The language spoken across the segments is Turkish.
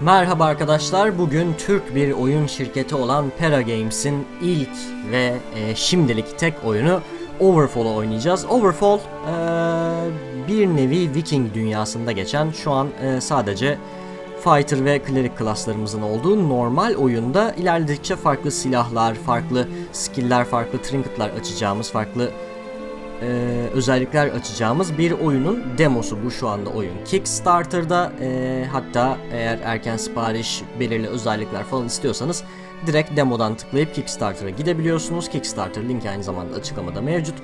Merhaba arkadaşlar. Bugün Türk bir oyun şirketi olan Pera Games'in ilk ve e, şimdilik tek oyunu Overfall'u oynayacağız. Overfall e, bir nevi Viking dünyasında geçen şu an e, sadece Fighter ve Cleric klaslarımızın olduğu normal oyunda ilerledikçe farklı silahlar, farklı skill'ler, farklı trinket'lar açacağımız, farklı e, özellikler açacağımız bir oyunun demosu bu şu anda oyun. Kickstarter'da e, hatta eğer erken sipariş belirli özellikler falan istiyorsanız direkt demodan tıklayıp Kickstarter'a gidebiliyorsunuz. Kickstarter linki aynı zamanda açıklamada mevcut.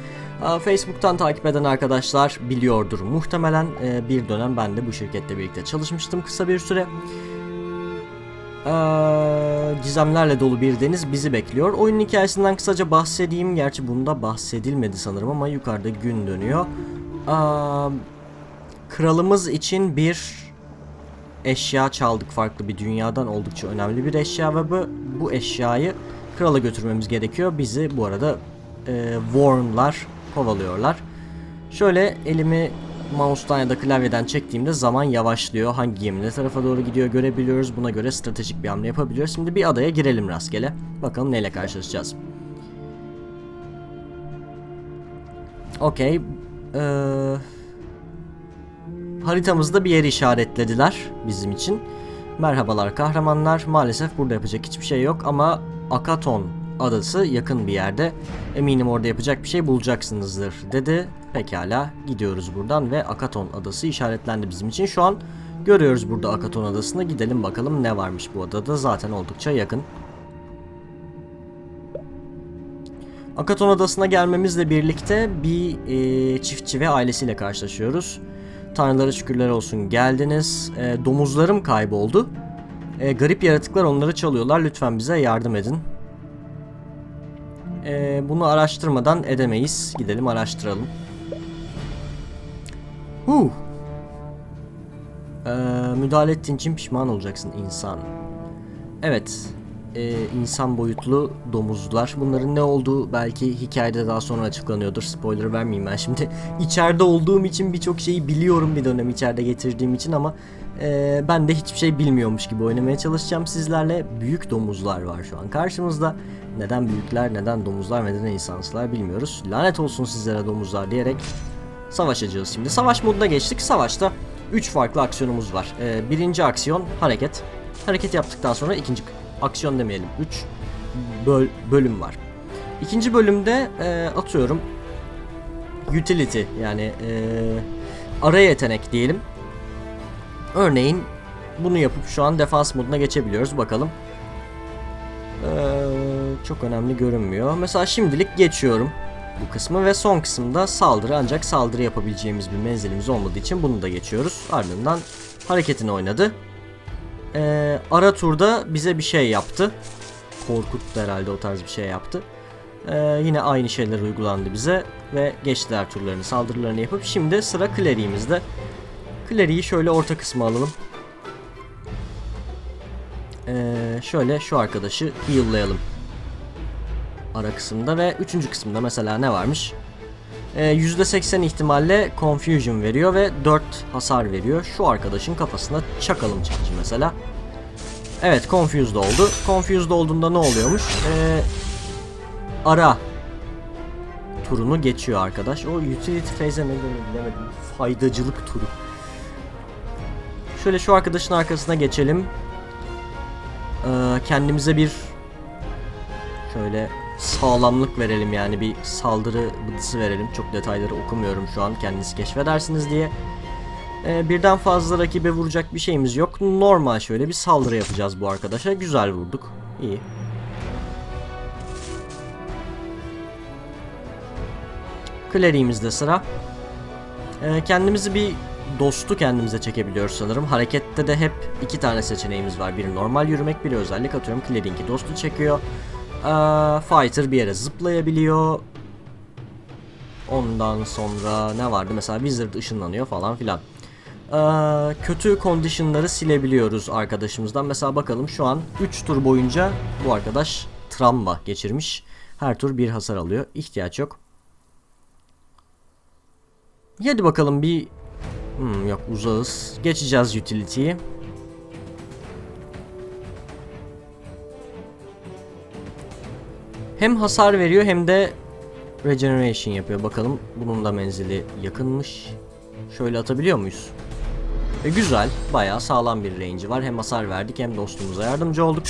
Aa, Facebook'tan takip eden arkadaşlar biliyordur muhtemelen. E, bir dönem ben de bu şirkette birlikte çalışmıştım kısa bir süre. Ee, gizemlerle dolu bir deniz bizi bekliyor. Oyunun hikayesinden kısaca bahsedeyim. Gerçi bunda bahsedilmedi sanırım ama yukarıda gün dönüyor. Aa, kralımız için bir eşya çaldık farklı bir dünyadan oldukça önemli bir eşya ve bu, bu eşyayı krala götürmemiz gerekiyor. Bizi bu arada e, Worm'lar kovalıyorlar. Şöyle elimi mouse'dan ya da klavyeden çektiğimde zaman yavaşlıyor. Hangi gemi ne tarafa doğru gidiyor görebiliyoruz. Buna göre stratejik bir hamle yapabiliyoruz. Şimdi bir adaya girelim rastgele. Bakalım neyle karşılaşacağız. Okey. Ee, haritamızda bir yeri işaretlediler bizim için. Merhabalar kahramanlar. Maalesef burada yapacak hiçbir şey yok ama Akaton adası yakın bir yerde. Eminim orada yapacak bir şey bulacaksınızdır dedi. Pekala gidiyoruz buradan ve Akaton adası işaretlendi bizim için. Şu an görüyoruz burada Akaton adasını. Gidelim bakalım ne varmış bu adada. Zaten oldukça yakın. Akaton adasına gelmemizle birlikte bir e, çiftçi ve ailesiyle karşılaşıyoruz. Tanrılara şükürler olsun geldiniz. E, domuzlarım kayboldu. E, garip yaratıklar onları çalıyorlar. Lütfen bize yardım edin. E, bunu araştırmadan edemeyiz. Gidelim araştıralım. Huh. E, müdahale ettiğin için pişman olacaksın insan. Evet. E, insan boyutlu domuzlar. Bunların ne olduğu belki hikayede daha sonra açıklanıyordur. Spoiler vermeyeyim ben şimdi. İçeride olduğum için birçok şeyi biliyorum bir dönem içeride getirdiğim için ama e, ben de hiçbir şey bilmiyormuş gibi oynamaya çalışacağım sizlerle. Büyük domuzlar var şu an karşımızda. Neden büyükler, neden domuzlar, neden insansılar bilmiyoruz. Lanet olsun sizlere domuzlar diyerek savaşacağız şimdi. Savaş moduna geçtik. Savaşta 3 farklı aksiyonumuz var. Ee, birinci aksiyon hareket. Hareket yaptıktan sonra ikinci aksiyon demeyelim. 3 böl bölüm var. İkinci bölümde e, atıyorum utility yani e, ara yetenek diyelim. Örneğin bunu yapıp şu an defans moduna geçebiliyoruz. Bakalım. Ee, çok önemli görünmüyor. Mesela şimdilik geçiyorum bu kısmı ve son kısımda saldırı ancak saldırı yapabileceğimiz bir menzilimiz olmadığı için bunu da geçiyoruz. Ardından hareketini oynadı. Ee, ara turda bize bir şey yaptı. Korkuttu herhalde o tarz bir şey yaptı. Ee, yine aynı şeyler uygulandı bize ve geçtiler turlarını saldırılarını yapıp şimdi sıra kleriğimizde. Kleriği şöyle orta kısma alalım. Ee, şöyle şu arkadaşı heal'layalım. Ara kısımda ve üçüncü kısımda mesela ne varmış? Ee, %80 ihtimalle confusion veriyor ve 4 hasar veriyor. Şu arkadaşın kafasına çakalım çıkıcı mesela. Evet confused oldu. Confused olduğunda ne oluyormuş? Ee, ara turunu geçiyor arkadaş. O utility phase'e ne denir bilemedim. Faydacılık turu. Şöyle şu arkadaşın arkasına geçelim. Ee, kendimize bir şöyle sağlamlık verelim yani bir saldırı bıdısı verelim. Çok detayları okumuyorum şu an kendiniz keşfedersiniz diye. Ee, birden fazla rakibe vuracak bir şeyimiz yok. Normal şöyle bir saldırı yapacağız bu arkadaşa. Güzel vurduk. İyi. Kleriğimizde sıra. Ee, kendimizi bir dostu kendimize çekebiliyoruz sanırım. Harekette de hep iki tane seçeneğimiz var. Biri normal yürümek, biri özellik atıyorum. Clearing'i dostu çekiyor. Ee, fighter bir yere zıplayabiliyor. Ondan sonra ne vardı? Mesela Wizard ışınlanıyor falan filan. Ee, kötü condition'ları silebiliyoruz arkadaşımızdan. Mesela bakalım şu an 3 tur boyunca bu arkadaş travma geçirmiş. Her tur bir hasar alıyor. İhtiyaç yok. Hadi bakalım bir Hmm, yok uzağız. Geçeceğiz utility'yi. Hem hasar veriyor hem de regeneration yapıyor. Bakalım bunun da menzili yakınmış. Şöyle atabiliyor muyuz? E, güzel. Bayağı sağlam bir range'i var. Hem hasar verdik hem dostumuza yardımcı olduk.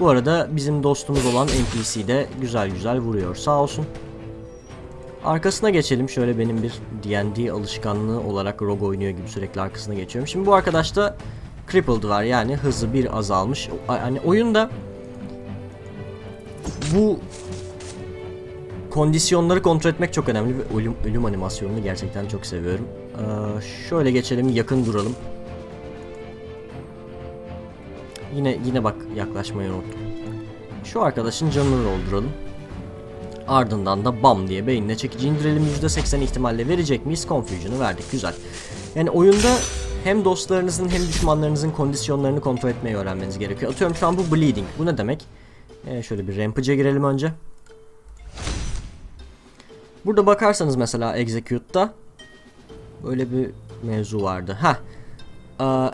Bu arada bizim dostumuz olan NPC de güzel güzel vuruyor. Sağ olsun. Arkasına geçelim. Şöyle benim bir D&D alışkanlığı olarak rogue oynuyor gibi sürekli arkasına geçiyorum. Şimdi bu arkadaşta crippled var yani hızı bir azalmış. Hani oyunda bu kondisyonları kontrol etmek çok önemli ve ölüm, ölüm animasyonunu gerçekten çok seviyorum. Ee, şöyle geçelim yakın duralım. Yine yine bak yaklaşmayı unuttum. Şu arkadaşın canını dolduralım. Ardından da bam diye beynine çekici indirelim. %80 ihtimalle verecek miyiz? Confusion'u verdik. Güzel. Yani oyunda hem dostlarınızın hem düşmanlarınızın kondisyonlarını kontrol etmeyi öğrenmeniz gerekiyor. Atıyorum şu an bu bleeding. Bu ne demek? Ee, şöyle bir rampage'e girelim önce. Burada bakarsanız mesela Execute'da böyle bir mevzu vardı. Ha,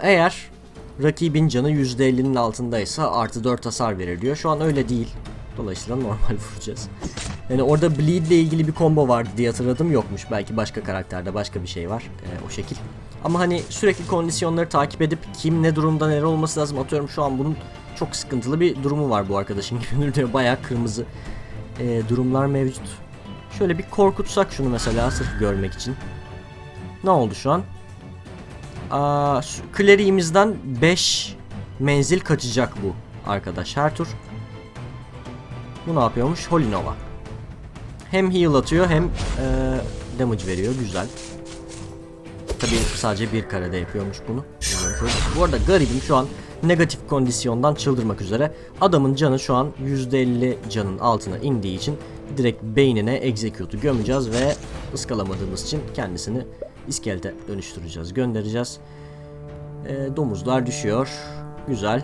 eğer rakibin canı %50'nin altındaysa artı 4 hasar verir diyor. Şu an öyle değil. Dolayısıyla normal vuracağız. Yani orada bleed ile ilgili bir combo vardı diye hatırladım yokmuş. Belki başka karakterde başka bir şey var ee, o şekil. Ama hani sürekli kondisyonları takip edip kim ne durumda neler olması lazım atıyorum şu an bunun çok sıkıntılı bir durumu var bu arkadaşın gibi diyor. Bayağı kırmızı ee, durumlar mevcut. Şöyle bir korkutsak şunu mesela sırf görmek için. Ne oldu şu an? Aa, kleriğimizden 5 menzil kaçacak bu arkadaş her tur. Bu ne yapıyormuş? Holy Nova. Hem heal atıyor hem e, damage veriyor. Güzel. Tabii sadece bir karede yapıyormuş bunu. Şöyle. Bu arada garibim şu an negatif kondisyondan çıldırmak üzere. Adamın canı şu an %50 canın altına indiği için direkt beynine execute'u gömeceğiz ve ıskalamadığımız için kendisini iskelete dönüştüreceğiz, göndereceğiz. E, domuzlar düşüyor. Güzel.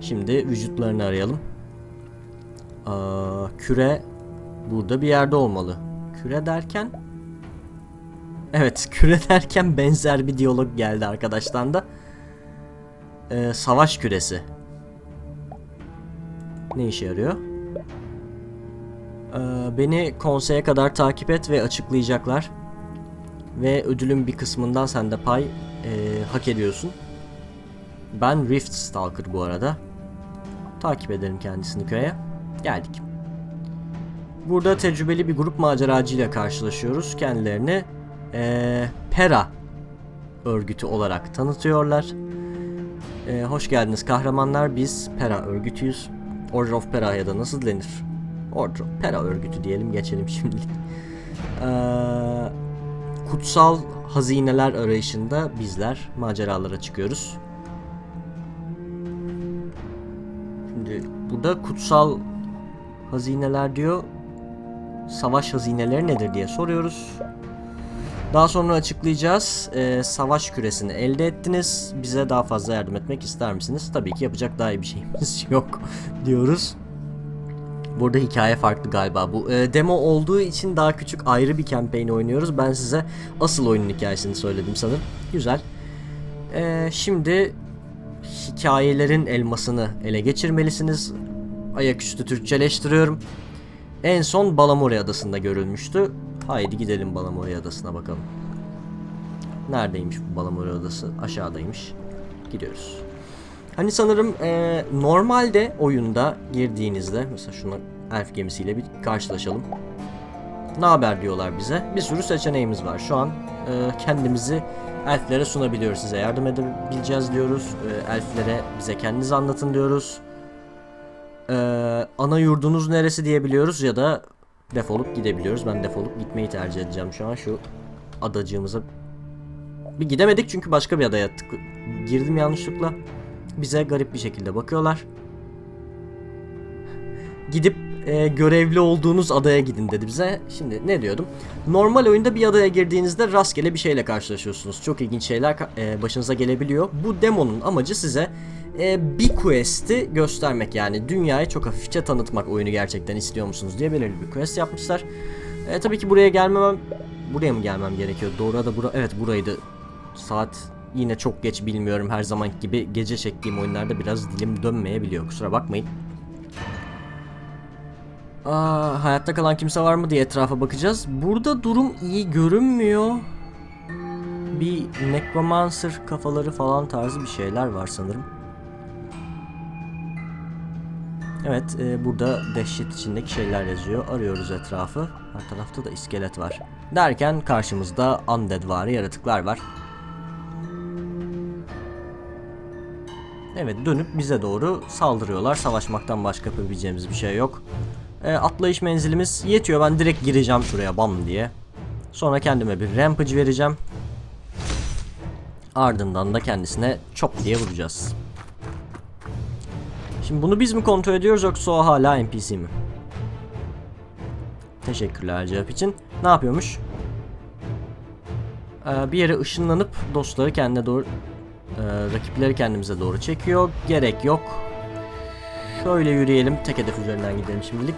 Şimdi vücutlarını arayalım. Aa, küre burada bir yerde olmalı. Küre derken? Evet, küre derken benzer bir diyalog geldi arkadaştan da. Ee, savaş küresi. Ne işe yarıyor? Ee, beni konseye kadar takip et ve açıklayacaklar. Ve ödülün bir kısmından sen de pay e, hak ediyorsun. Ben Rift Stalker bu arada. Takip edelim kendisini köye. Geldik. Burada tecrübeli bir grup maceracıyla karşılaşıyoruz. Kendilerini eee, Pera örgütü olarak tanıtıyorlar. Eee, hoş geldiniz kahramanlar. Biz Pera örgütüyüz. Order of Pera ya da nasıl denir? Order Pera örgütü diyelim geçelim şimdilik. Eee, kutsal hazineler arayışında bizler maceralara çıkıyoruz. Şimdi burada kutsal hazineler diyor. Savaş hazineleri nedir diye soruyoruz. Daha sonra açıklayacağız. Ee, savaş küresini elde ettiniz. Bize daha fazla yardım etmek ister misiniz? Tabii ki yapacak daha iyi bir şeyimiz yok diyoruz. Burada hikaye farklı galiba. Bu e, demo olduğu için daha küçük ayrı bir campaign oynuyoruz. Ben size asıl oyunun hikayesini söyledim sanırım. Güzel. Ee, şimdi hikayelerin elmasını ele geçirmelisiniz. Ayaküstü Türkçeleştiriyorum. En son Balamori Adası'nda görülmüştü. Haydi gidelim Balamori Adası'na bakalım. Neredeymiş bu Balamori Adası? Aşağıdaymış. Gidiyoruz. Hani sanırım eee, normalde oyunda girdiğinizde mesela şuna elf gemisiyle bir karşılaşalım. Ne haber diyorlar bize. Bir sürü seçeneğimiz var. Şu an eee, kendimizi elflere sunabiliyoruz. Size yardım edebileceğiz diyoruz. Eee, elflere bize kendinizi anlatın diyoruz. Eee, ana yurdunuz neresi diyebiliyoruz ya da defolup gidebiliyoruz. Ben defolup gitmeyi tercih edeceğim şu an şu adacığımıza. Bir gidemedik çünkü başka bir adaya tık girdim yanlışlıkla. Bize garip bir şekilde bakıyorlar. Gidip e, görevli olduğunuz adaya gidin dedi bize. Şimdi ne diyordum? Normal oyunda bir adaya girdiğinizde rastgele bir şeyle karşılaşıyorsunuz. Çok ilginç şeyler e, başınıza gelebiliyor. Bu demonun amacı size e, bir quest'i göstermek yani dünyayı çok hafifçe tanıtmak oyunu gerçekten istiyor musunuz diye belirli bir quest yapmışlar. E, tabii ki buraya gelmemem buraya mı gelmem gerekiyor? Doğru da bura evet buraydı. Saat yine çok geç bilmiyorum her zaman gibi gece çektiğim oyunlarda biraz dilim dönmeyebiliyor kusura bakmayın. Aa, hayatta kalan kimse var mı diye etrafa bakacağız. Burada durum iyi görünmüyor. Bir necromancer kafaları falan tarzı bir şeyler var sanırım. Evet, e, burada dehşet içindeki şeyler yazıyor. Arıyoruz etrafı. Her tarafta da iskelet var. Derken karşımızda undead vari yaratıklar var. Evet, dönüp bize doğru saldırıyorlar. Savaşmaktan başka yapabileceğimiz bir şey yok. E, atlayış menzilimiz yetiyor. Ben direkt gireceğim şuraya bam diye. Sonra kendime bir rampage vereceğim. Ardından da kendisine çop diye vuracağız. Şimdi bunu biz mi kontrol ediyoruz yoksa o hala NPC mi? Teşekkürler cevap için. Ne yapıyormuş? Ee, bir yere ışınlanıp dostları kendine doğru e, rakipleri kendimize doğru çekiyor. Gerek yok. Şöyle yürüyelim. Tek hedef üzerinden gidelim şimdilik.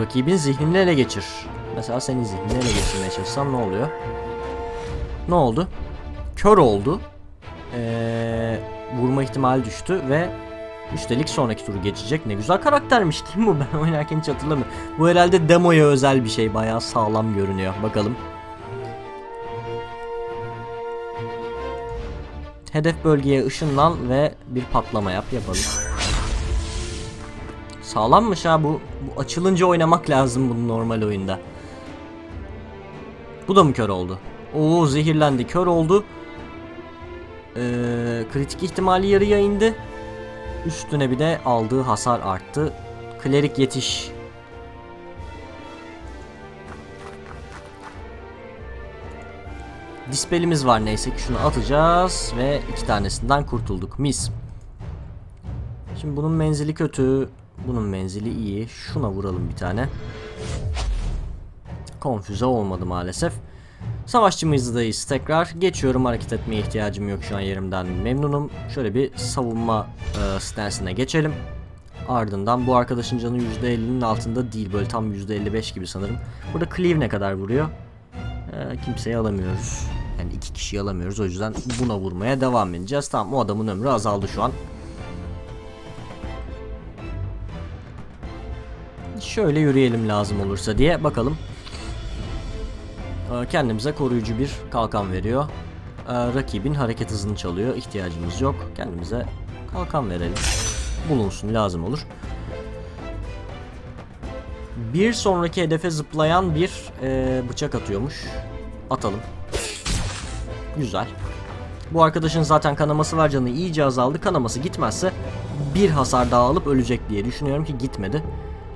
Rakibin zihnini ele geçir. Mesela senin zihnini ele geçirmeye çalışsam ne oluyor? Ne oldu? Kör oldu. Vurma ihtimali düştü ve üstelik sonraki turu geçecek. Ne güzel karaktermiş kim bu? Ben oynarken hiç hatırlamıyorum. Bu herhalde demoya özel bir şey. Bayağı sağlam görünüyor. Bakalım. Hedef bölgeye ışınlan ve bir patlama yap yapalım. Sağlammış ha bu. Bu açılınca oynamak lazım bunu normal oyunda. Bu da mı kör oldu? Oo zehirlendi kör oldu. Ee, kritik ihtimali yarıya indi. Üstüne bir de aldığı hasar arttı. Klerik yetiş. Dispelimiz var neyse ki şunu atacağız ve iki tanesinden kurtulduk. Mis. Şimdi bunun menzili kötü. Bunun menzili iyi. Şuna vuralım bir tane. Konfüze olmadı maalesef. Savaşçımızdayız tekrar. Geçiyorum hareket etmeye ihtiyacım yok şu an yerimden memnunum. Şöyle bir savunma e, stansine geçelim. Ardından bu arkadaşın canı %50'nin altında değil böyle tam %55 gibi sanırım. Burada cleave ne kadar vuruyor? E, kimseyi alamıyoruz. Yani iki kişiyi alamıyoruz o yüzden buna vurmaya devam edeceğiz. Tamam o adamın ömrü azaldı şu an. Şöyle yürüyelim lazım olursa diye bakalım. Ee, Kendimize koruyucu bir kalkan veriyor. Ee, Rakibin hareket hızını çalıyor. İhtiyacımız yok. Kendimize kalkan verelim. Bulunsun lazım olur. Bir sonraki hedefe zıplayan bir e, bıçak atıyormuş. Atalım. Güzel. Bu arkadaşın zaten kanaması var canı iyice azaldı. Kanaması gitmezse bir hasar daha alıp ölecek diye düşünüyorum ki gitmedi.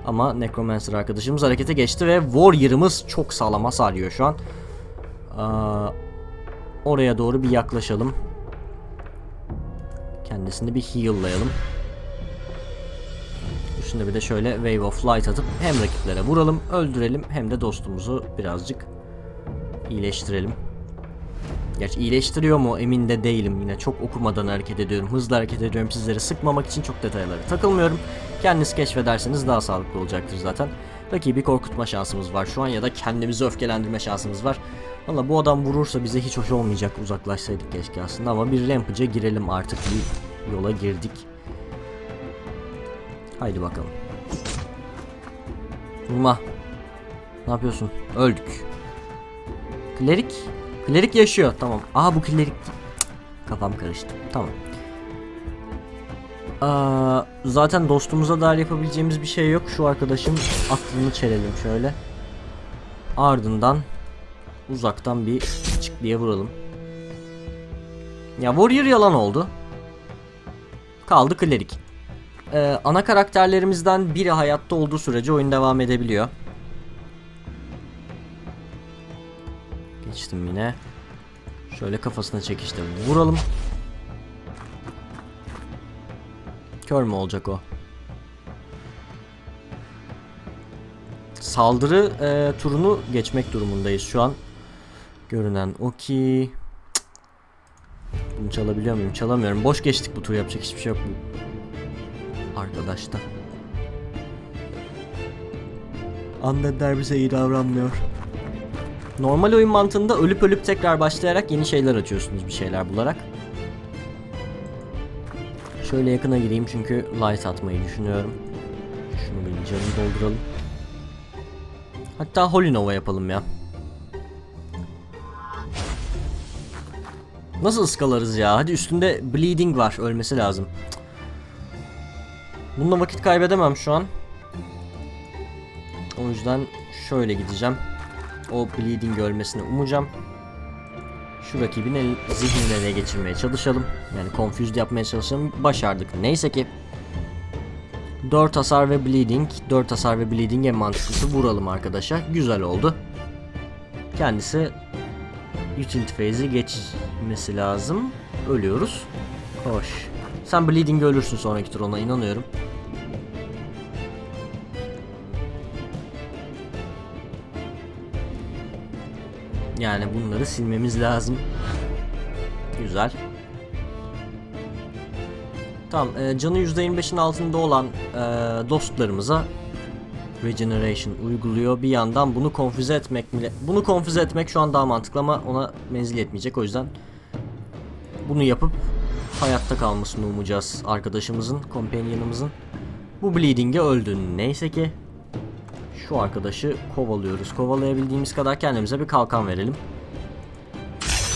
Ama Necromancer arkadaşımız harekete geçti ve Warrior'ımız çok sağlam hasar yiyor şu an. Aa, oraya doğru bir yaklaşalım. Kendisini bir heal'layalım. Üstünde bir de şöyle Wave of Light atıp hem rakiplere vuralım, öldürelim hem de dostumuzu birazcık iyileştirelim. Gerçi iyileştiriyor mu emin de değilim yine çok okumadan hareket ediyorum hızlı hareket ediyorum sizleri sıkmamak için çok detaylara takılmıyorum Kendiniz keşfederseniz daha sağlıklı olacaktır zaten Rakibi korkutma şansımız var şu an ya da kendimizi öfkelendirme şansımız var Valla bu adam vurursa bize hiç hoş olmayacak uzaklaşsaydık keşke aslında ama bir rampage'e girelim artık bir yola girdik Haydi bakalım Vurma Ne yapıyorsun öldük Klerik Klerik yaşıyor. Tamam. Aa bu klerik. Kafam karıştı. Tamam. Aa, zaten dostumuza dair yapabileceğimiz bir şey yok. Şu arkadaşın aklını çelelim şöyle. Ardından uzaktan bir çık diye vuralım. Ya Warrior yalan oldu. Kaldı klerik. Ee, ana karakterlerimizden biri hayatta olduğu sürece oyun devam edebiliyor. Geçtim yine. Şöyle kafasına çekişte vuralım. Kör mü olacak o? Saldırı e, turunu geçmek durumundayız şu an. Görünen o ki... Bunu çalabiliyor muyum? Çalamıyorum. Boş geçtik bu tur yapacak hiçbir şey yok. Arkadaşta. Undead'ler bize iyi davranmıyor. Normal oyun mantığında ölüp ölüp tekrar başlayarak yeni şeyler açıyorsunuz bir şeyler bularak. Şöyle yakına gireyim çünkü light atmayı düşünüyorum. Şunu bir canını dolduralım. Hatta Holy Nova yapalım ya. Nasıl ıskalarız ya? Hadi üstünde bleeding var. Ölmesi lazım. Bununla vakit kaybedemem şu an. O yüzden şöyle gideceğim. O bleeding ölmesini umacağım. Şu rakibin el, zihnini ele geçirmeye çalışalım. Yani confused yapmaya çalışalım. Başardık. Neyse ki 4 hasar ve bleeding. 4 hasar ve bleeding en mantıklısı vuralım arkadaşa. Güzel oldu. Kendisi utility phase'i geçmesi lazım. Ölüyoruz. Hoş. Sen bleeding ölürsün sonraki tur ona inanıyorum. Yani bunları silmemiz lazım. Güzel. Tamam, e, canı %25'in altında olan e, dostlarımıza Regeneration uyguluyor. Bir yandan bunu konfüze etmek bile... Bunu konfüze etmek şu an daha mantıklı ama ona menzil yetmeyecek. O yüzden bunu yapıp hayatta kalmasını umacağız arkadaşımızın, companion'ımızın. Bu Bleeding'e öldü. Neyse ki şu arkadaşı kovalıyoruz. Kovalayabildiğimiz kadar kendimize bir kalkan verelim.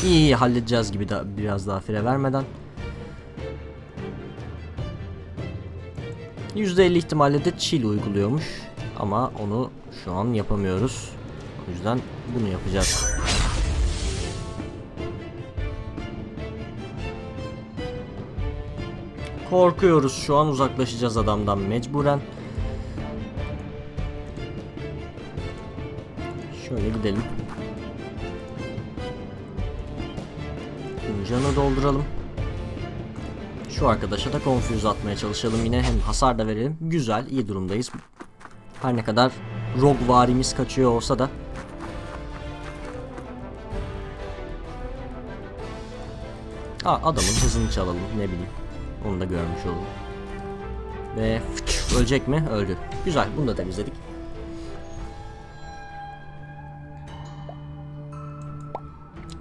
İyi iyi halledeceğiz gibi da biraz daha fire vermeden. %50 ihtimalle de chill uyguluyormuş. Ama onu şu an yapamıyoruz. O yüzden bunu yapacağız. Korkuyoruz şu an uzaklaşacağız adamdan mecburen. Şöyle gidelim. Canı dolduralım. Şu arkadaşa da confuse atmaya çalışalım yine hem hasar da verelim. Güzel, iyi durumdayız. Her ne kadar rogue varimiz kaçıyor olsa da. Aa, adamın hızını çalalım ne bileyim. Onu da görmüş olalım. Ve fıç, ölecek mi? Öldü. Güzel, bunu da temizledik.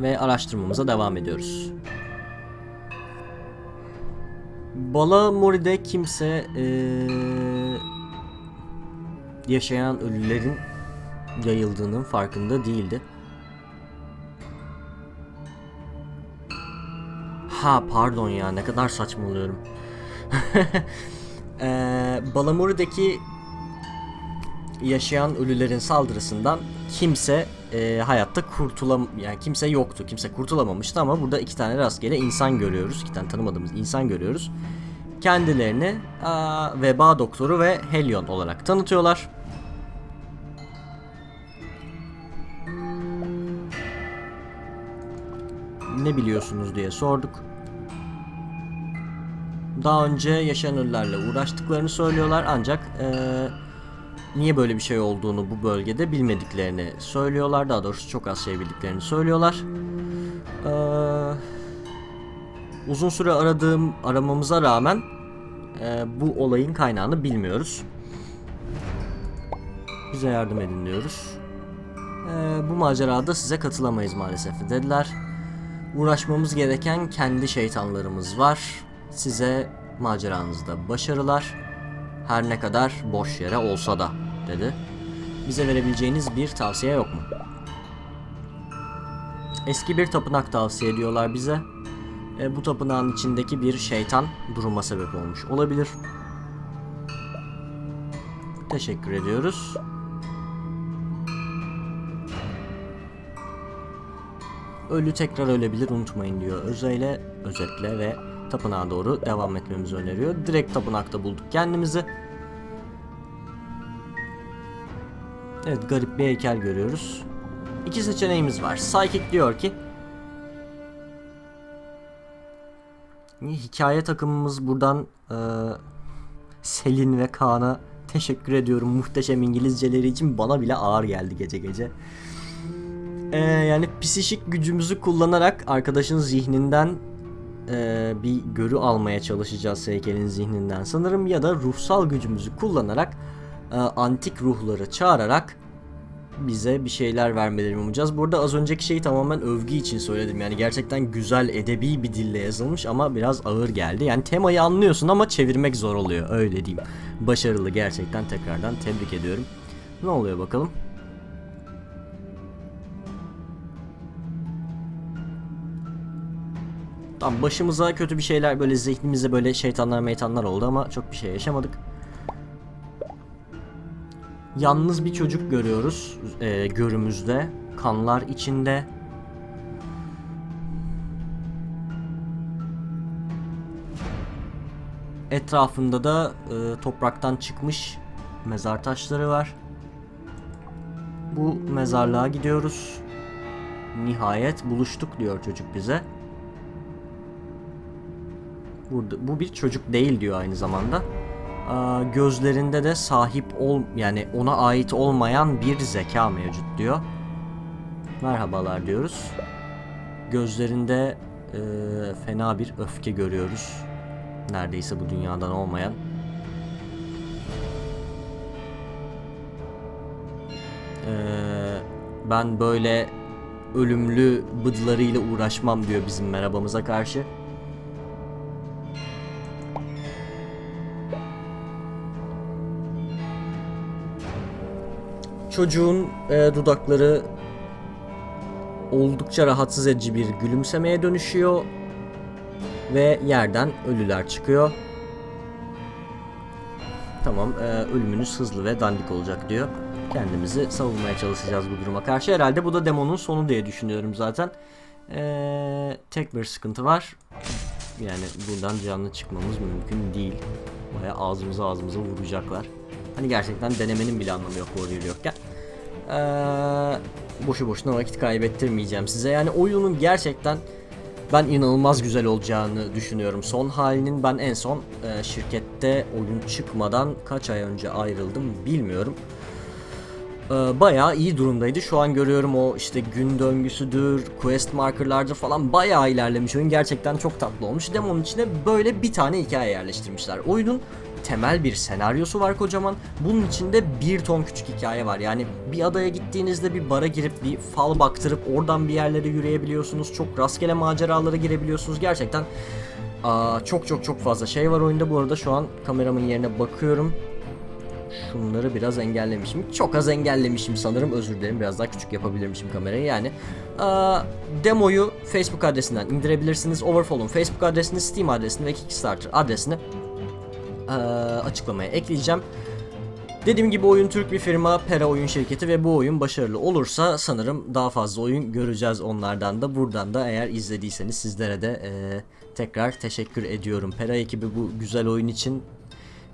Ve araştırmamıza devam ediyoruz. Bala Mori'de kimse eee, yaşayan ölülerin yayıldığının farkında değildi. Ha pardon ya ne kadar saçmalıyorum. Eee Balamuri'deki yaşayan ölülerin saldırısından kimse e, hayatta kurtulam yani kimse yoktu. Kimse kurtulamamıştı ama burada iki tane rastgele insan görüyoruz. iki tane tanımadığımız insan görüyoruz. Kendilerini aa, veba doktoru ve Helion olarak tanıtıyorlar. Ne biliyorsunuz diye sorduk. Daha önce yaşayan ölülerle uğraştıklarını söylüyorlar ancak eee niye böyle bir şey olduğunu bu bölgede bilmediklerini söylüyorlar. Daha doğrusu çok az şey bildiklerini söylüyorlar. Ee, uzun süre aradığım aramamıza rağmen e, bu olayın kaynağını bilmiyoruz. Bize yardım edin diyoruz. Ee, bu macerada size katılamayız maalesef dediler. Uğraşmamız gereken kendi şeytanlarımız var. Size maceranızda başarılar. Her ne kadar boş yere olsa da dedi. Bize verebileceğiniz bir tavsiye yok mu? Eski bir tapınak tavsiye ediyorlar bize. E, bu tapınağın içindeki bir şeytan duruma sebep olmuş olabilir. Teşekkür ediyoruz. Ölü tekrar ölebilir unutmayın diyor. Özeyle, özetle ve tapınağa doğru devam etmemizi öneriyor. Direkt tapınakta bulduk kendimizi. Evet garip bir heykel görüyoruz. İki seçeneğimiz var. Psychic diyor ki Hikaye takımımız buradan e, Selin ve Kaan'a teşekkür ediyorum muhteşem İngilizceleri için bana bile ağır geldi gece gece. E, yani psişik gücümüzü kullanarak arkadaşın zihninden e, bir görü almaya çalışacağız heykelin zihninden sanırım ya da ruhsal gücümüzü kullanarak e, antik ruhları çağırarak bize bir şeyler vermelerini umacağız. Burada az önceki şeyi tamamen övgü için söyledim. Yani gerçekten güzel edebi bir dille yazılmış ama biraz ağır geldi. Yani temayı anlıyorsun ama çevirmek zor oluyor öyle diyeyim. Başarılı gerçekten tekrardan tebrik ediyorum. Ne oluyor bakalım? Tamam başımıza kötü bir şeyler böyle zihnimize böyle şeytanlar meytanlar oldu ama çok bir şey yaşamadık. Yalnız bir çocuk görüyoruz e, görümüzde. Kanlar içinde. Etrafında da e, topraktan çıkmış mezar taşları var. Bu mezarlığa gidiyoruz. Nihayet buluştuk diyor çocuk bize. Burada, bu bir çocuk değil diyor aynı zamanda. Gözlerinde de sahip ol yani ona ait olmayan bir zeka mevcut diyor. Merhabalar diyoruz. Gözlerinde e, fena bir öfke görüyoruz. Neredeyse bu dünyadan olmayan. Ee, ben böyle ölümlü bıdlarıyla uğraşmam diyor bizim merhabamıza karşı. Çocuğun e, dudakları oldukça rahatsız edici bir gülümsemeye dönüşüyor ve yerden ölüler çıkıyor. Tamam, e, ölümünüz hızlı ve dandik olacak diyor. Kendimizi savunmaya çalışacağız bu duruma karşı. Herhalde bu da demonun sonu diye düşünüyorum zaten. E, tek bir sıkıntı var. Yani buradan canlı çıkmamız mümkün değil. Baya ağzımıza ağzımıza vuracaklar. Hani gerçekten denemenin bile anlamı yok warrior yokken. Ee, boşu boşuna vakit kaybettirmeyeceğim size. Yani oyunun gerçekten ben inanılmaz güzel olacağını düşünüyorum. Son halinin ben en son e, şirkette oyun çıkmadan kaç ay önce ayrıldım bilmiyorum. Ee, bayağı iyi durumdaydı. Şu an görüyorum o işte gün döngüsüdür, quest markerlardır falan bayağı ilerlemiş. Oyun gerçekten çok tatlı olmuş. Demonun içine böyle bir tane hikaye yerleştirmişler. Oyunun temel bir senaryosu var kocaman. Bunun içinde bir ton küçük hikaye var. Yani bir adaya gittiğinizde bir bara girip bir fal baktırıp oradan bir yerlere yürüyebiliyorsunuz. Çok rastgele maceralara girebiliyorsunuz. Gerçekten aa, çok çok çok fazla şey var oyunda. Bu arada şu an kameramın yerine bakıyorum. Şunları biraz engellemişim. Çok az engellemişim sanırım. Özür dilerim. Biraz daha küçük yapabilirmişim kamerayı. Yani aa, demoyu Facebook adresinden indirebilirsiniz. Overfall'un Facebook adresini, Steam adresini ve Kickstarter adresini açıklamaya ekleyeceğim. Dediğim gibi oyun Türk bir firma, Pera Oyun Şirketi ve bu oyun başarılı olursa sanırım daha fazla oyun göreceğiz onlardan da. Buradan da eğer izlediyseniz sizlere de eee, tekrar teşekkür ediyorum. Pera ekibi bu güzel oyun için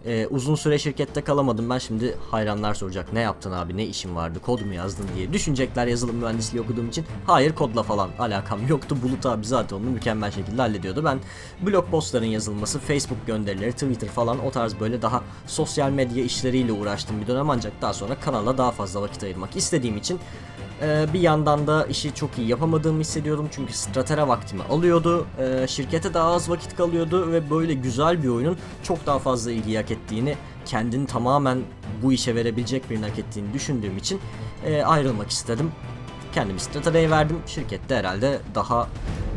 ee, uzun süre şirkette kalamadım. Ben şimdi hayranlar soracak. Ne yaptın abi? Ne işin vardı? Kod mu yazdın diye düşünecekler yazılım mühendisliği okuduğum için. Hayır kodla falan alakam yoktu. Bulut abi zaten onu mükemmel şekilde hallediyordu. Ben blog postların yazılması Facebook gönderileri Twitter falan o tarz böyle daha sosyal medya işleriyle uğraştım bir dönem. Ancak daha sonra kanala daha fazla vakit ayırmak istediğim için ee, bir yandan da işi çok iyi yapamadığımı hissediyordum çünkü Stratera vaktimi alıyordu. Ee, şirkete daha az vakit kalıyordu ve böyle güzel bir oyunun çok daha fazla ilgi hak ettiğini, kendini tamamen bu işe verebilecek birini hak ettiğini düşündüğüm için e, ayrılmak istedim. Kendimi Stratera'ya verdim. Şirkette herhalde daha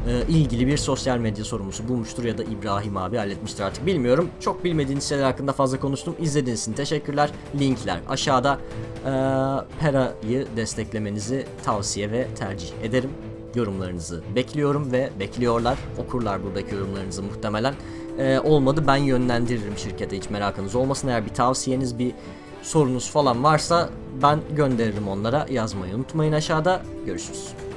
e, ilgili bir sosyal medya sorumlusu bulmuştur ya da İbrahim abi halletmiştir artık bilmiyorum. Çok bilmediğiniz şeyler hakkında fazla konuştum. İzlediğiniz için teşekkürler. Linkler aşağıda. E, Pera'yı desteklemenizi tavsiye ve tercih ederim. Yorumlarınızı bekliyorum ve bekliyorlar. Okurlar buradaki yorumlarınızı muhtemelen. E, olmadı ben yönlendiririm şirkete hiç merakınız olmasın. Eğer bir tavsiyeniz bir sorunuz falan varsa ben gönderirim onlara. Yazmayı unutmayın aşağıda. Görüşürüz.